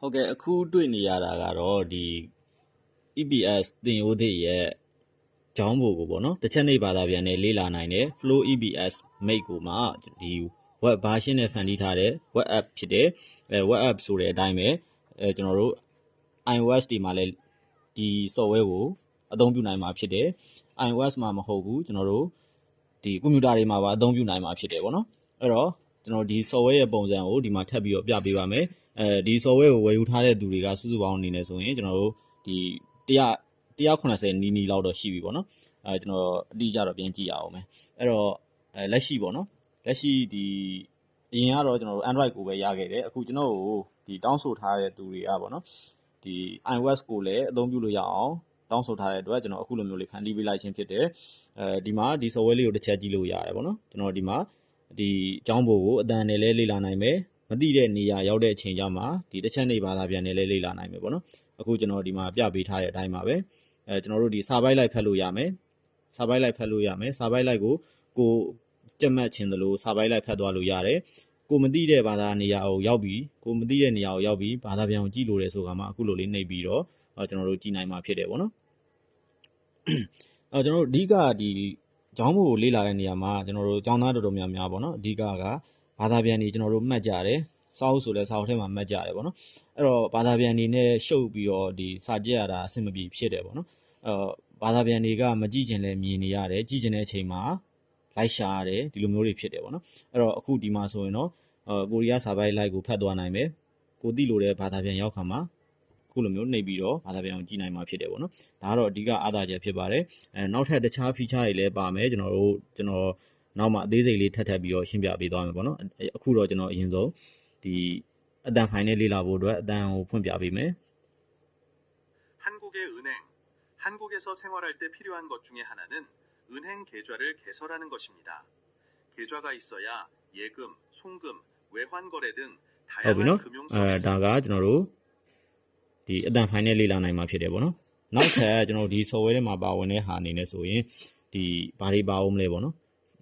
ဟုတ်ကဲ့အခုတွေ့နေရတာကတော့ဒီ EBS သင်ရိုးသစ်ရဲ့ကျောင်းဘိုကိုပေါ့နော်တစ်ချက်နေဘာသာပြန်နဲ့လေ့လာနိုင်တဲ့ Flow EBS Mate ကိုမှဒီ web version နဲ့ဖန်တီးထားတဲ့ web app ဖြစ်တယ်အဲ web app ဆိုတဲ့အတိုင်းပဲအဲကျွန်တော်တို့ iOS ဒီမှာလည်းဒီ software ကိုအသုံးပြုနိုင်မှာဖြစ်တယ် iOS မှာမဟုတ်ဘူးကျွန်တော်တို့ဒီကွန်ပျူတာတွေမှာပါအသုံးပြုနိုင်မှာဖြစ်တယ်ပေါ့နော်အဲ့တော့ကျွန်တော်ဒီ software ရဲ့ပုံစံကိုဒီမှာထပ်ပြီးတော့ပြပေးပါမယ် အဲဒီ software ကိုဝယ်ယူထားတဲ့သူတွေကစုစုပေါင်းအနေနဲ့ဆိုရင်ကျွန်တော်တို့ဒီ100 180နီးနီးလောက်တော့ရှိပြီပေါ့နော်အဲကျွန်တော်အတိအကျတော့ပြန်ကြည့်ရအောင်မယ်အဲ့တော့အဲလက်ရှိပေါ့နော်လက်ရှိဒီအရင်ကတော့ကျွန်တော်တို့ Android ကိုပဲရခဲ့တယ်အခုကျွန်တော်တို့ဒီတောင်းဆိုထားတဲ့သူတွေကပေါ့နော်ဒီ iOS ကိုလည်းအသုံးပြုလို့ရအောင်တောင်းဆိုထားတဲ့အတွက်ကျွန်တော်အခုလိုမျိုးလေးဖန်တီးပေးလိုက်ခြင်းဖြစ်တယ်အဲဒီမှာဒီ software လေးကိုတစ်ချက်ကြည့်လို့ရတယ်ပေါ့နော်ကျွန်တော်ဒီမှာဒီအကြောင်းဘို့ကိုအတန်နဲ့လဲလေ့လာနိုင်မယ် မသိတဲ့နေရာရောက်တဲ့အချိန်ကျမှဒီတစ်ချက်နေဘာသာပြန်နဲ့လဲလေ့လာနိုင်မယ်ပေါ့နော်အခုကျွန်တော်ဒီမှာပြပေးထားတဲ့အတိုင်းပါပဲအဲကျွန်တော်တို့ဒီစာပိုက်လိုက်ဖတ်လို့ရမယ်စာပိုက်လိုက်ဖတ်လို့ရမယ်စာပိုက်လိုက်ကိုကိုကြက်မှတ်ခြင်းသလိုစာပိုက်လိုက်ဖတ်သွားလို့ရတယ်ကိုမသိတဲ့ဘာသာနေရာကိုရောက်ပြီးကိုမသိတဲ့နေရာကိုရောက်ပြီးဘာသာပြန်ကိုကြည့်လို့ရဆိုကမှအခုလိုလေးနှိပ်ပြီးတော့အဲကျွန်တော်တို့ကြည်နိုင်မှာဖြစ်တယ်ပေါ့နော်အဲကျွန်တော်တို့အဓိကဒီကျောင်းဘို့ကိုလေ့လာတဲ့နေရာမှာကျွန်တော်တို့ကျောင်းသားတော်တော်များများပေါ့နော်အဓိကက ဘာသာပြန်နေကျွန်တော်တို့မှတ်ကြတယ်စာအုပ်ဆိုလဲစာအုပ်ထဲမှာမှတ်ကြတယ်ပေါ့နော်အဲ့တော့ဘာသာပြန်နေနဲ့ရှုပ်ပြီးတော့ဒီစာကြည့်ရတာအဆင်မပြေဖြစ်တယ်ပေါ့နော်အဲဘာသာပြန်တွေကမကြည့်ချင်လဲမြင်နေရတယ်ကြည့်ချင်တဲ့အချိန်မှာလိုက်ရှာရတယ်ဒီလိုမျိုးတွေဖြစ်တယ်ပေါ့နော်အဲ့တော့အခုဒီမှာဆိုရင်တော့အဲကိုရီးယားစာပိုက်လိုက်ကိုဖတ်သွားနိုင်မယ်ကိုသိလို့တဲ့ဘာသာပြန်ရောက်ခါမှာအခုလိုမျိုးနှိပ်ပြီးတော့ဘာသာပြန်ကိုကြည့်နိုင်မှာဖြစ်တယ်ပေါ့နော်ဒါကတော့အဓိကအားသာချက်ဖြစ်ပါတယ်အဲနောက်ထပ်တခြား feature တွေလည်းပါမယ်ကျွန်တော်တို့ကျွန်တော် နောက်မှအသေးစိတ်လေးထပ်ထပ်ပြီးတော့ရှင်းပြပေးသွားမယ်ပေါ့နော်အခုတော့ကျွန်တော်အရင်ဆုံးဒီအတန်ဖိုင်နဲ့လေ့လာဖို့အတွက်အတန်ကိုဖွင့်ပြပေးမယ် 한국의 은행. 한국에서 생활할 때 필요한 것 중에 하나는 은행 계좌를 개설하는 것입니다. 계좌가 있어야 예금, 송금, 외환 거래 등 ဟုတ်ပြီ 다양한 နော် 금융 အဲ 서비스 ဒါကကျွန်တော်တို့ဒီအတန်ဖိုင်နဲ့လေ့လာနိုင်မှာဖြစ်တယ်ပေါ့နော်နောက်ထပ်ကျွန်တော်တို့ဒီ software ထဲမှာပါဝင်တဲ့ဟာအနေနဲ့ဆိုရင်ဒီဘာတွေပါအောင်မလဲပေါ့နော်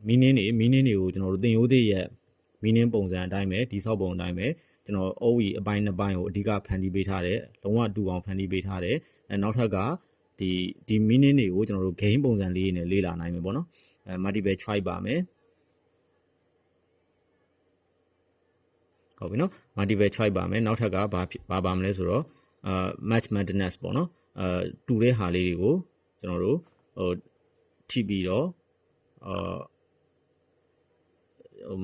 meaning တွေ meaning တွေကိုကျွန်တော်တို့သင်ရိုးသေးရဲ့ meaning ပုံစံအတိုင်းပဲဒီဆောက်ပုံအတိုင်းပဲကျွန်တော် OE အပိုင်းနှစ်ပိုင်းကိုအဓိကဖန်တီးပေးထားတယ်လုံးဝတူအောင်ဖန်တီးပေးထားတယ်အဲနောက်ထပ်ကဒီဒီ meaning တွေကိုကျွန်တော်တို့ game ပုံစံလေးနဲ့လေ့လာနိုင်မယ်ပေါ့နော်အဲ multiple choice ပါမယ်ဟုတ်ပြီနော် multiple choice ပါမယ်နောက်ထပ်ကဘာဖြစ်ဘာပါမလဲဆိုတော့အာ match madness ပေါ့နော်အာတူတဲ့ဟာလေးတွေကိုကျွန်တော်တို့ဟိုထိပြီးတော့အာ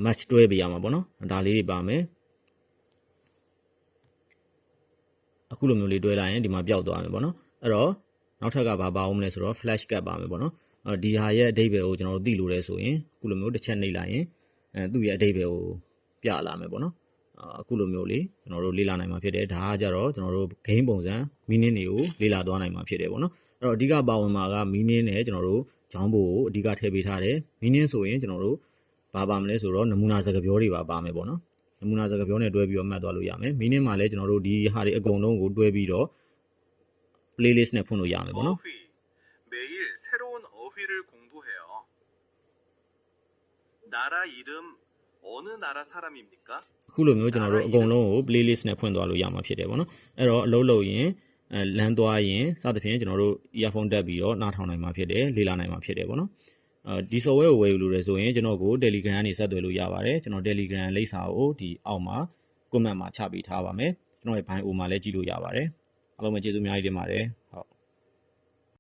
match တွဲပေးရမှာပေါ့နော်ဒါလေးတွေပါမယ်အခုလိုမျိုးလေးတွဲလိုက်ရင်ဒီမှာပျောက်သွားမယ်ပေါ့နော်အဲ့တော့နောက်ထပ်ကဘာပါအောင်မလဲဆိုတော့ flash cut ပါမယ်ပေါ့နော်အဲဒီဟာရဲ့အဓိပ္ပာယ်ကိုကျွန်တော်တို့သိလို့လဲဆိုရင်အခုလိုမျိုးတစ်ချက်နှိပ်လိုက်ရင်အဲသူ့ရဲ့အဓိပ္ပာယ်ကိုပြလာမယ်ပေါ့နော်အခုလိုမျိုးလေးကျွန်တော်တို့လေ့လာနိုင်မှာဖြစ်တယ်ဒါကကြတော့ကျွန်တော်တို့ game ပုံစံ meaning တွေကိုလေ့လာသွားနိုင်မှာဖြစ်တယ်ပေါ့နော်အဲ့တော့အဓိကပါဝင်မှာက meaning နဲ့ကျွန်တော်တို့ကြောင်းဘို့ကိုအဓိကထည့်ပေးထားတယ် meaning ဆိုရင်ကျွန်တော်တို့ ဘာပါမလဲဆိုတော့နမူနာစကားပြောတွေပါပါမယ်ပေါ့နော်နမူနာစကားပြောနဲ့တွဲပြီးတော့မှတ်သွားလို့ရမယ် meaning မှာလည်းကျွန်တော်တို့ဒီဟာတွေအကုန်လုံးကိုတွဲပြီးတော့ playlist နဲ့ဖွင့်လို့ရမယ်ပေါ့နော် 어휘. 매일 새로운 어휘를 공부해요. 나라 이름 어느 나라 사람입니까? အခုလိုမျိုးကျွန်တော်တို့အကုန်လုံးကို playlist နဲ့ဖွင့်သွားလို့ရမှာဖြစ်တယ်ပေါ့နော်အဲ့တော့အလုပ်လုပ်ရင်အဲလမ်းသွားရင်စသဖြင့်ကျွန်တော်တို့ earphone တက်ပြီးတော့နားထောင်နိုင်မှာဖြစ်တယ်လေ့လာနိုင်မှာဖြစ်တယ်ပေါ့နော်အဲ ဒီ software ကိုဝယ်ယူလို့ရဆိုရင်ကျွန်တော်ကို Telegram ကနေဆက်သွယ်လို့ရပါတယ်ကျွန်တော် Telegram လိပ်စာကိုဒီအောက်မှာ comment မှာချပေးထားပါမယ်ကျွန်တော်ရဲ့ bio မှာလည်းကြည့်လို့ရပါတယ်အားလုံးပဲကျေးဇူးအများကြီးတင်ပါတယ်ဟုတ်